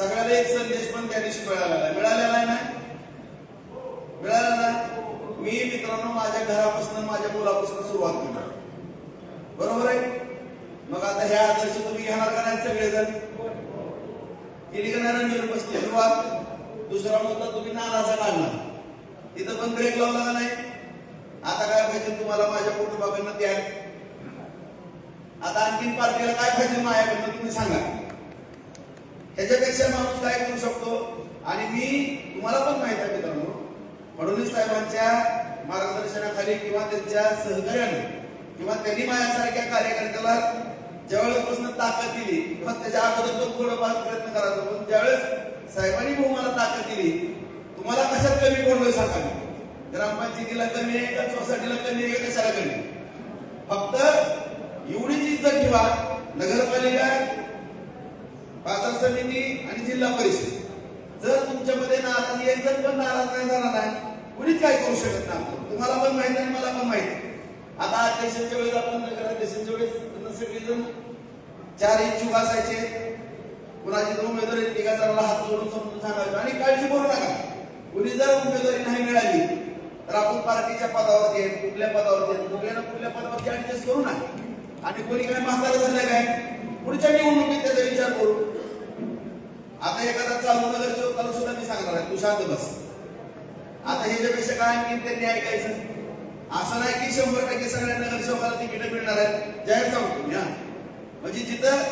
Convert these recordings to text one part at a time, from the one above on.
सगळ्याला एक संदेश पण त्या दिवशी मिळालेला आहे. मिळालेला आहे ना? मिळाला ना मी मित्रांनो माझ्या घरापासून माझ्या मुलापासून सुरुवात करणार. बरोबर आहे? मग आता ह्या आदर्श तुम्ही घेणार का नाही सगळेजण केली का नाही रणजीत बसली? सुरुवात. दुसरा मुद्दा तुम्ही नानाचा काढणार. तिथं पण ब्रेक लावला का नाही? आता काय पाहिजे तुम्हाला माझ्या कुटुंबाकडनं? द्या आता आणखीन पार्टीला काय पाहिजे माझ्याकडनं तुम्ही सांगा. ह्याच्यापेक्षा माणूस काय करू शकतो? आणि मी तुम्हाला पण माहिती आहे मित्रांनो फडणवीस साहेबांच्या मार्गदर्शनाखाली किंवा त्यांच्या सहकार्याने किंवा त्यांनी माझ्यासारख्या कार्यकर्त्याला ज्यावेळेसपासून ताकद दिली किंवा त्याच्या अगोदर पण थोडंफार प्रयत्न करायचा पण ज्यावेळेस साहेबांनी भाऊ मला ताकद दिली तुम्हाला कशात कमी पडलोय सांगा मी. ग्रामपंचायतीला कमी आहे का सोसायटीला कमी आहे का कशाला कमी फक्त एवढीच इज्जत ठेवा. नगरपालिका बाजार समिती आणि जिल्हा परिषद. जर तुमच्यामध्ये नाराजी एक जण पण नाराज नाही झाला नाही कुणीच काय करू शकत नाही तुम्हाला पण माहिती आहे मला पण माहिती आहे आता अध्यक्षांच्या वेळेस आपण नगराध्यक्षांच्या वेळेस सगळेजण चार इच्छुक असायचे. कुणाची दोन उमेदवारी तिघा जणांना हात जोडून समजून सांगायचं. आणि काळजी करू नका. कुणी जर उमेदवारी नाही मिळाली तर आपण पार्टीच्या पदावर आहेत कुठल्या पदावर आहेत कुठल्या ना कुठल्या पदावरती ऍडजस्ट करू ना आणि कोणी काय म्हातारा झालं काय? पुढच्या निवडणुकीत त्याचा विचार करू. आता एखादा चालू नगर सेवकाला सुद्धा मी सांगणार आहे. तू शांत बस. आता ह्याच्यापेक्षा काय की त्यांनी ऐकायचं असं नाही की शंभर टक्के सगळ्या नगरसेवकाला तिकीट मिळणार आहे जाहीर सांगतो मी हा. म्हणजे जिथं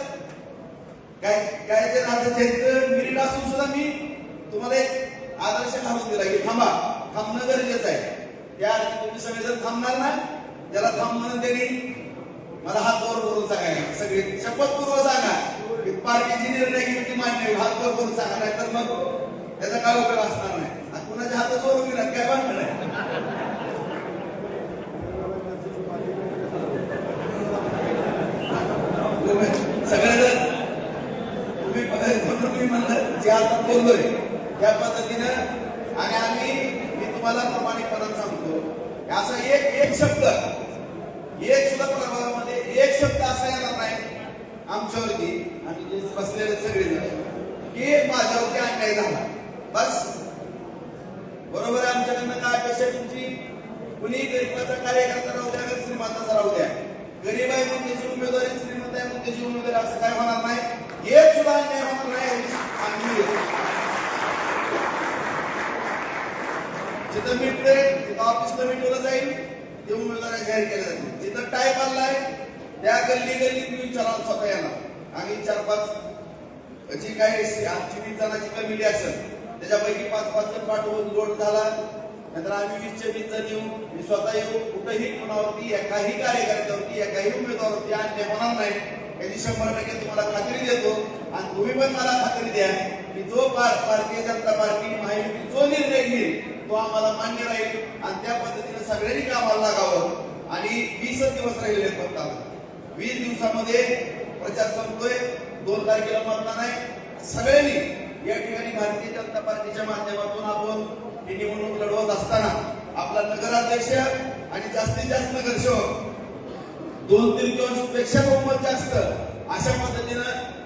काय काय ते नात्याचे मिरिट असून सुद्धा मी तुम्हाला एक आदर्श घालून दिला की थांबा. थांबणं गरजेचं आहे. त्या तुम्ही सगळेजण थांबणार ना ज्याला थांबणं त्यांनी मला हात वर करून सांगायला सगळे शपथपूर्व सांगा. की पार्टीची निर्णय घेतली मान्य हात वर करून सांगा नाही तर मग त्याचा काय उपयोग असणार नाही. आता कुणाच्या हातात वरून गेला काय बांधणार नाही. सगळेजण तुम्ही तुम्ही म्हणलं? जे आता बोललोय त्या पद्धतीनं आणि आम्ही मी तुम्हाला प्रमाणिकपणा सांगतो. असा एक एक शब्द एक सुद्धा प्रभागामध्ये एक शब्द असा येणार नाही आमच्यावरती. आणि जे बसलेले सगळे जण की माझ्यावरती अन्याय झाला. बस. बरोबर आहे आमच्याकडनं काय अपेक्षा तुमची. कुणी गरीबाचा कार्यकर्ता राहू द्या का श्रीमंताचा राहू द्या. गरीब आहे म्हणून त्याची उमेदवारी श्रीमंत आहे म्हणून त्याची उमेदवारी असं काय होणार नाही. एक सुद्धा अन्याय होणार नाही आम्ही जिथं मिटतंय तिथं ऑफिसला मिटवलं जाईल. ते उमेदवार जाहीर केले जातील जिथं टाईप आलाय त्या गल्ली गल्लीत मी विचारा स्वतः येणार आणि चार पाच जी काही आमची वीस जणांची कमिटी असेल त्याच्यापैकी पाच पाच जण पाठवून लोट झाला. नंतर आम्ही वीसचे वीस जण येऊ मी स्वतः येऊ. कुठंही कुणावरती एकाही कार्यकर्त्यावरती एकाही उमेदवारावरती अन्याय होणार नाही. याची शंभर टक्के तुम्हाला खात्री देतो. आणि तुम्ही पण मला खात्री द्या की जो पार भारतीय जनता पार्टी माहिती जो निर्णय घेईल तो आम्हाला मान्य राहील. आणि त्या पद्धतीने सगळ्यांनी कामाला लागावं. आणि वीसच दिवस राहिले आहेत फक्त वीस दिवसामध्ये प्रचार संपतोय. दोन तारखेला मतदान आहे. सगळ्यांनी या ठिकाणी भारतीय जनता पार्टीच्या माध्यमातून आपण ही निवडणूक लढवत असताना आपला नगराध्यक्ष आणि जास्तीत जास्त नगरसेवक दोन तृतीयांशपेक्षा बहुमत जास्त अशा पद्धतीनं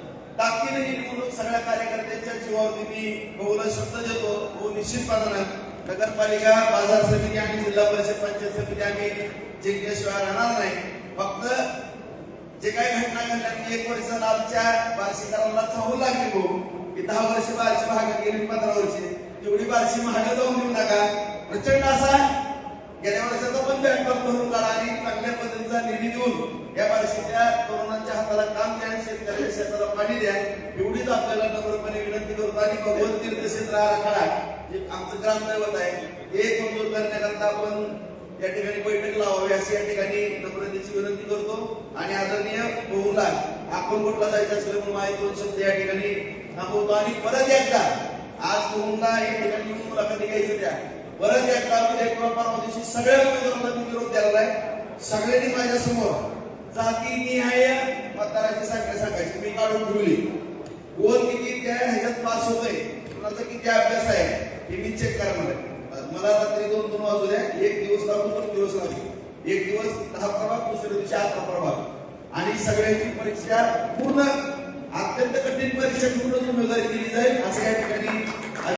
ताकदीने ही निवडणूक सगळ्या कार्यकर्त्यांच्या जीवावरती मी बहुला शब्द देतो. हो निश्चितपणानं नगरपालिका बाजार समिती आणि जिल्हा परिषद पंचायत समिती आम्ही जिंकल्याशिवाय राहणार नाही. फक्त जे काही घटना घडल्या की एक वर्ष आमच्या बार्शीकरांना चाहू लागली भाऊ. की दहा वर्ष बारशी महाग गेली पंधरा वर्षे. एवढी बारशी महाग जाऊन देऊ नका. प्रचंड असा गेल्या वर्षाचा पण बँकर भरून काढा आणि चांगल्या पद्धतीचा निधी देऊन या बारशीच्या तरुणांच्या हाताला काम द्या आणि शेतकऱ्याच्या शेताला पाणी द्या. एवढीच आपल्याला नम्रपणे विनंती करतो आणि भगवत तीर्थक्षेत्र आराखडा जे आमचं ग्रामदैवत आहे ते मंजूर करण्याकरता आपण या ठिकाणी बैठक लावावी अशी या ठिकाणी नम्रतेची विनंती करतो. आणि आदरणीय बहुला आपण कुठला जायचं असेल म्हणून माहिती दोन शब्द या ठिकाणी थांबवतो. आणि परत एकदा आज बहुला या ठिकाणी मुलाखती घ्यायची त्या परत या उद्या किंवा परवा दिवशी सगळ्या उमेदवारांना मी निरोप द्यायला आहे. सगळ्यांनी माझ्यासमोर जाती निहाय मतदारांची संख्या सांगायची. मी काढून ठेवली. कोण किती त्या ह्याच्यात पास होतोय कुणाचा किती अभ्यास आहे हे मी चेक करा मला मला रात्री दोन दोन वाजू द्या. एक दिवस लागून दोन दिवस लागू एक दिवस दहा प्रभाग दुसऱ्या दिवशी अकरा प्रभाग. आणि सगळ्यांची परीक्षा पूर्ण अत्यंत कठीण परीक्षा